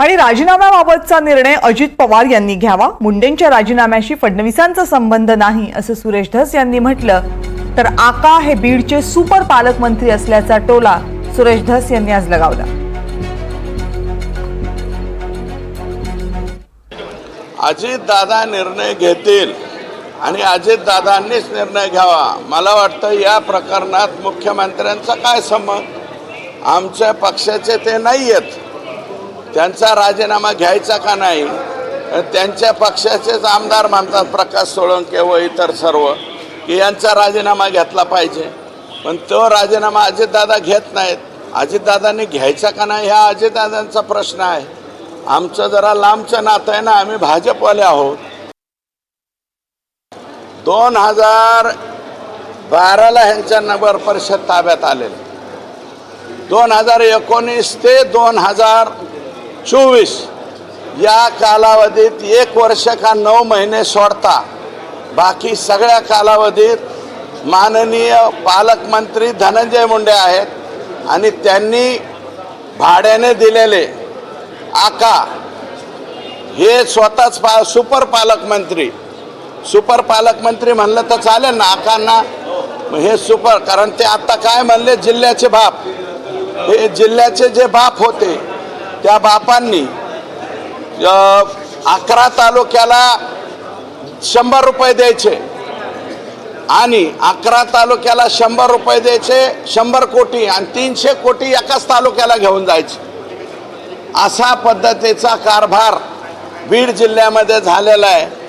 आणि राजीनाम्याबाबतचा निर्णय अजित पवार यांनी घ्यावा. मुंडेंच्या राजीनाम्याशी फडणवीसांचा संबंध नाही असं सुरेश धस यांनी म्हटलं. तर आका हे बीडचे सुपर पालकमंत्री असल्याचा टोला सुरेश धस यांनी आज लगावला. अजितदादा निर्णय घेतील आणि अजितदादांनीच निर्णय घ्यावा. मला वाटतं या प्रकरणात मुख्यमंत्र्यांचा काय संबंध? आमच्या पक्षाचे ते नाही आहेत त्यांचा राजीनामा घ्यायचा का नाही त्यांच्या पक्षाचेच आमदार म्हणतात प्रकाश सोळंके व इतर सर्व की यांचा राजीनामा घेतला पाहिजे. पण तो राजीनामा अजितदादा घेत नाहीत. अजितदादांनी घ्यायचा का नाही हा अजितदादांचा प्रश्न आहे. आमचं जरा लांबचं नातं आहे ना आम्ही भाजपवाले आहोत. दोन हजार बाराला ह्यांच्या नगर परिषद ताब्यात आलेले. दोन हजार एकोणीस ते दोन हजार चोवीस. या कालावधीत एक वर्ष का नऊ महिने सोडता. बाकी सगळ्या कालावधीत माननीय पालकमंत्री धनंजय मुंडे आहेत आणि त्यांनी भाड्याने दिलेले आका हे स्वतःच पा सुपर पालकमंत्री. सुपर पालकमंत्री म्हणलं तर चालेल ना आकांना. हे सुपर कारण ते आता काय म्हणले जिल्ह्याचे बाप. हे जिल्ह्याचे जे बाप होते त्या बापांनी अकरा तालुक्याला शंभर रुपये द्यायचे. आणि अकरा तालुक्याला शंभर रुपये द्यायचे शंभर कोटी आणि तीनशे कोटी एकाच तालुक्याला घेऊन जायचे. असा पद्धतीचा कारभार बीड जिल्ह्यामध्ये झालेला आहे.